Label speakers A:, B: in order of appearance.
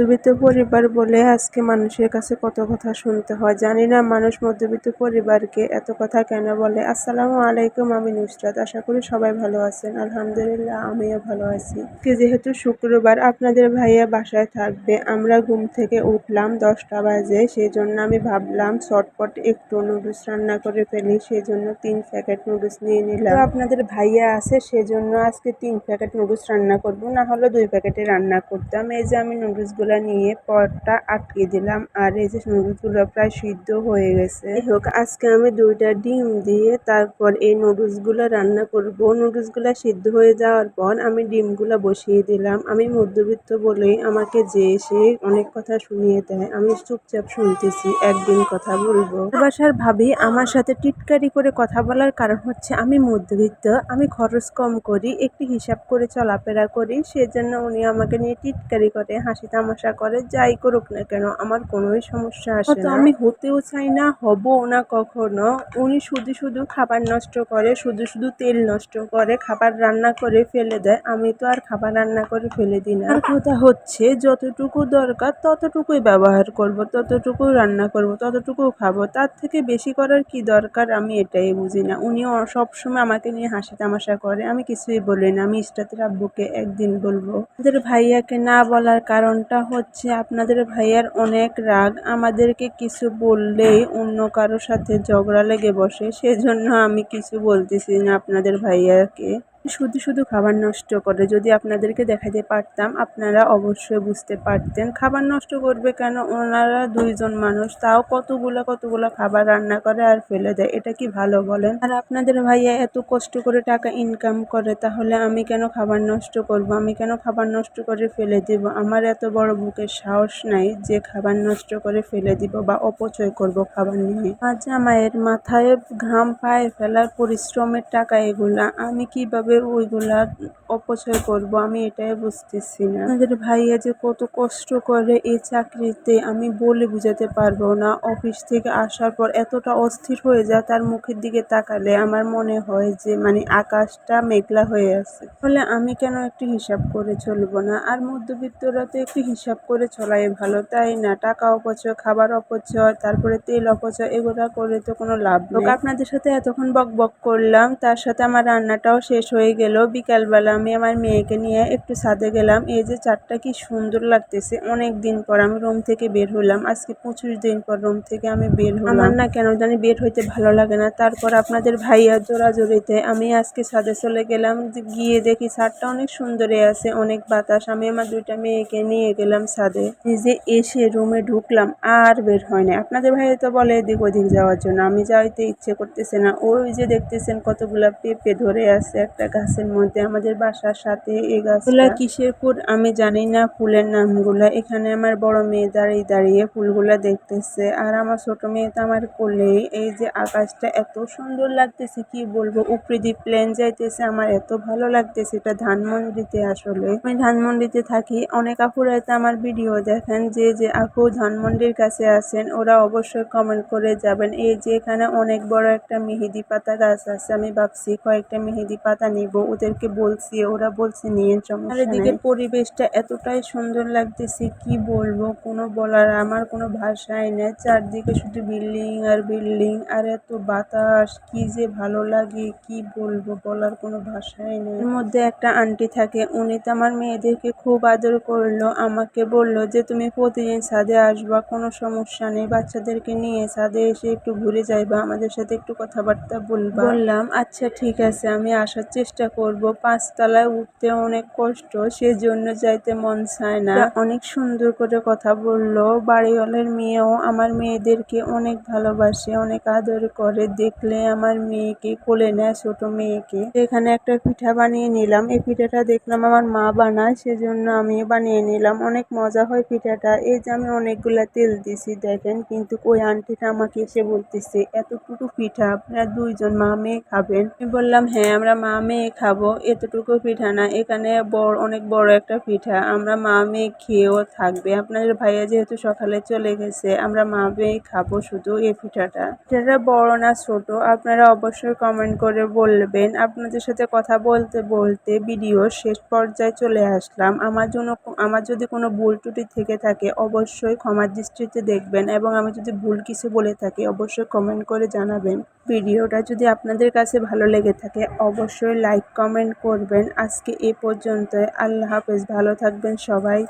A: মধ্যবিত্ত পরিবার বলে আজকে মানুষের কাছে কত কথা শুনতে হয়। জানি না মানুষ মধ্যবিত্ত পরিবারকে এত কথা কেন বলে। আসসালামু আলাইকুম, আমি নুসরাত। আশা করি সবাই ভালো আছেন। আলহামদুলিল্লাহ, আমিও ভালো আছি। যেহেতু শুক্রবার, আপনাদের ভাইয়া বাসায় থাকবে। আমরা ঘুম থেকে উঠলাম দশটা বাজে সেই জন্য আমি ভাবলাম চটপট একটু নুডলস রান্না করে ফেলি। সেই জন্য তিন প্যাকেট নুডলস নিয়ে নিলাম। আপনাদের ভাইয়া আছে, সেজন্য আজকে তিন প্যাকেট নুডলস রান্না করব। না হলে দুই প্যাকেটে রান্না করতাম। এই যে আমি নুডলসগুলো নিয়ে পরটা আটকে দিলাম আর এই যে নুডলসগুলো প্রায় সিদ্ধ হয়ে গেছে। হোক, আজকে আমি দুইটা ডিম দিয়ে তারপর এই নুডলসগুলো রান্না করব। নুডলসগুলো সিদ্ধ হয়ে যাওয়ার পর আমি ডিমগুলো বসিয়ে দিলাম। আমি মধ্যবিত্ত বলেই আমাকে যে এসে অনেক কথা শুনিয়ে দেয়। আমি চুপচাপ শুনতেছি, একদিন কথা বলব। বাসার ভাবি আমার সাথে টিটকারি করে কথা বলার কারণ হচ্ছে আমি মধ্যবিত্ত। আমি খরচ কম করি, একটি হিসাব করে চলাফেরা করি। সেজন্য উনি আমাকে নিয়ে টিটকারি করে হাসি তামাশা করে যাই করুক না কেন আমার কোনোই সমস্যা আসে না। আমি হতেও চাই না হবও না কখনো। উনি শুধু শুধু খাবার নষ্ট করে শুধু শুধু তেল নষ্ট করে খাবার রান্না করে ফেলে দেয়। আমি তো আর খাবার রান্না করে ফেলে দিই না। কথা হচ্ছে যতটুকু দরকার ততটুকুই ব্যবহার করব ততটুকু রান্না করব ততটুকু খাব। তার থেকে বেশি করার কি দরকার? আমি এটাই বুঝি না। উনিও সবসময় আমাকে নিয়ে হাসি তামাশা করে। আমি কিছুই বলি না। আমি ইস্টাতের আব্বুকে একদিন বলব আমাদের ভাইয়াকে না বলার কারণটা হচ্ছে, আপনাদের ভাইয়ার অনেক রাগ। আমাদেরকে কিছু বললেই অন্য কারোর সাথে ঝগড়া লেগে বসে, সেজন্য আমি কিছু বলতেছি না আপনাদের ভাইয়াকে। শুধু শুধু খাবার নষ্ট করে। যদি আপনাদেরকে দেখাতে পারতাম, আপনারা অবশ্যই বুঝতে পারতেন খাবার নষ্ট করবে কেন? ওনারা দুইজন মানুষ, তাও কতগুলো কতগুলো খাবার রান্না করে আর ফেলে দেয়, এটা কি ভালো বলেন? আর আপনাদের ভাইয়া এত কষ্ট করে টাকা ইনকাম করে, তাহলে আমি কেন খাবার নষ্ট করব? আমি কেন খাবার নষ্ট করে ফেলে দিব? আমার এত বড় বুকের সাহস নাই যে খাবার নষ্ট করে ফেলে দিব বা অপচয় করব খাবার নিয়ে। আজ মায়ের মাথায় ঘাম পায়ে ফেলার পরিশ্রমের টাকা এগুলা, আমি কীভাবে ওইগুলা অপচয় করব, আমি এটাই বুঝতেছি না। আমাদের ভাইয়া যে কত কষ্ট করে এই চাকরিতে আমি বলে বুঝাতে পারব না। অফিস থেকে আসার পর এতটা অস্থির হয়ে যায়, তার মুখের দিকে তাকালে আমার মনে হয় যে মানে আকাশটা মেঘলা হয়ে আছে। ফলে আমি কেন একটু হিসাব করে চলবো না? আর মধ্যবিত্তরা তো একটু হিসাব করে চলাই ভালো, তাই না? টাকা অপচয়, খাবার অপচয়, তারপরে তেল অপচয়, এগুলা করে তো কোনো লাভ নেই। আপনাদের সাথে এতক্ষণ বক বক করলাম, তার সাথে আমার রান্নাটাও শেষ হয়ে গেল। বিকালবেলা আমি আমার মেয়েকে নিয়ে একটু ছাদে গেলাম। এই যে চারটা কি সুন্দর লাগতেছে। অনেক দিন পর আমি রুম থেকে বের হলাম। আজকে পঁচিশ দিন পর রুম থেকে আমি বের হলাম। আমার না কেন জানি বের হইতে ভালো লাগে না। তারপর আপনাদের ভাইয়া জোড়াজোড়িতে আমি আজকে ছাদে চলে গেলাম। গিয়ে দেখি ছাদটা অনেক সুন্দরে আছে, অনেক বাতাস। আমি আমার দুইটা মেয়েকে নিয়ে গেলাম ছাদে। নিজে এসে রুমে ঢুকলাম, আর বের হয় না আপনাদের ভাইয়া তো বলে এদিক ওদিক যাওয়ার জন্য। আমি যাইতে ইচ্ছে করতেছে না। ওই যে দেখতেছেন কতগুলা পেঁপে ধরে আছে, একটা গাছের মধ্যে, আমাদের বাসার সাথে এই গাছগুলা কিসের ফুল? আমি জানি না ফুলের নামগুলা। এখানে আমার বড় মেয়ে দাঁড়িয়ে দাঁড়িয়ে ফুলগুলা দেখতেছে। আর আমার ছোট মেয়ে তো আমার কোলে। এই যে আকাশটা এত সুন্দর লাগতেছে, কি বলব? উপরে দিয়ে প্লেন যাইতেছে, আমার এত ভালো লাগতেছে এটা ধানমন্ডিতে আসলে। আমি ধানমন্ডিতে থাকি। অনেক আপুরা তো আমার ভিডিও দেখেন, যে যে আপু ধানমন্ডির কাছে আছেন, ওরা অবশ্যই কমেন্ট করে যাবেন। এই যে এখানে অনেক বড় একটা মেহেদি পাতা গাছ আছে, আমি ভাবছি কয়েকটা মেহেদি পাতা নিব ওদেরকে বলছি ওরা বলছে নিয়ে সমস্যা এদিকে পরিবেশটা এতটাই সুন্দর লাগতেছে কি বলব? কোনো বলার আমার কোনো ভাষাই নেই। চারদিকে শুধু বিল্ডিং আর বিল্ডিং আর এত বাতাস কি যে ভালো লাগে কি বলব? বলার কোনো ভাষাই নেই। এর মধ্যে একটা আন্টি থাকে উনি তো আমার মেয়েদেরকে খুব আদর করল আমাকে বলল যে তুমি প্রতিদিন ছাদে আসবা কোনো সমস্যা নেই বাচ্চাদেরকে নিয়ে ছাদে এসে একটু ঘুরে যাইবা আমাদের সাথে একটু কথাবার্তা বলবা। বললাম আচ্ছা ঠিক আছে আমি আসার চেষ্টা করব। পাঁচতলায় উঠতে অনেক কষ্ট, সেজন্য যাইতে মন চায় না। অনেক সুন্দর করে কথা বলল। বাড়িওয়ালের মেয়েও আমার মেয়েদেরকে অনেক ভালোবাসে, অনেক আদর করে। দেখলে আমার মেয়েকে কোলে নেয় ছোট মেয়েকে। এখানে একটা পিঠা বানিয়ে নিলাম। এই পিঠাটা দেখলাম আমার মা বানায়, সেজন্য আমি বানিয়ে নিলাম। অনেক মজা হয় পিঠাটা। এই যে আমি অনেকগুলা তেল দিছি, দেখেন, কিন্তু ওই আন্টিটা আমাকে এসে বলতেছে, এতটুকু পিঠা আপনারা দুইজন মা মেয়ে খাবেন? আমি বললাম হ্যাঁ আমরা মা মেয়ে মেয়ে খাব, এতটুকু পিঠা না। এখানে বড়, অনেক বড় একটা পিঠা। আমরা মা মেয়ে খেয়েও থাকবে। আপনাদের ভাইয়া যেহেতু সকালে চলে গেছে, আমরা মা মেয়ে খাব শুধু এই পিঠাটা। পিঠাটা বড় না ছোট, আপনারা অবশ্যই কমেন্ট করে বলবেন। আপনাদের সাথে কথা বলতে বলতে ভিডিও শেষ পর্যায়ে চলে আসলাম। আমার জন্য, আমার যদি কোনো ভুল ত্রুটি থেকে থাকে, অবশ্যই ক্ষমার দৃষ্টিতে দেখবেন এবং আমি যদি ভুল কিছু বলে থাকি, অবশ্যই কমেন্ট করে জানাবেন। ভিডিওটা যদি আপনাদের কাছে ভালো লেগে থাকে, অবশ্যই লাইক কমেন্ট করবেন। আজকে এ পর্যন্ত আল্লাহ হাফেজ। ভালো থাকবেন সবাই।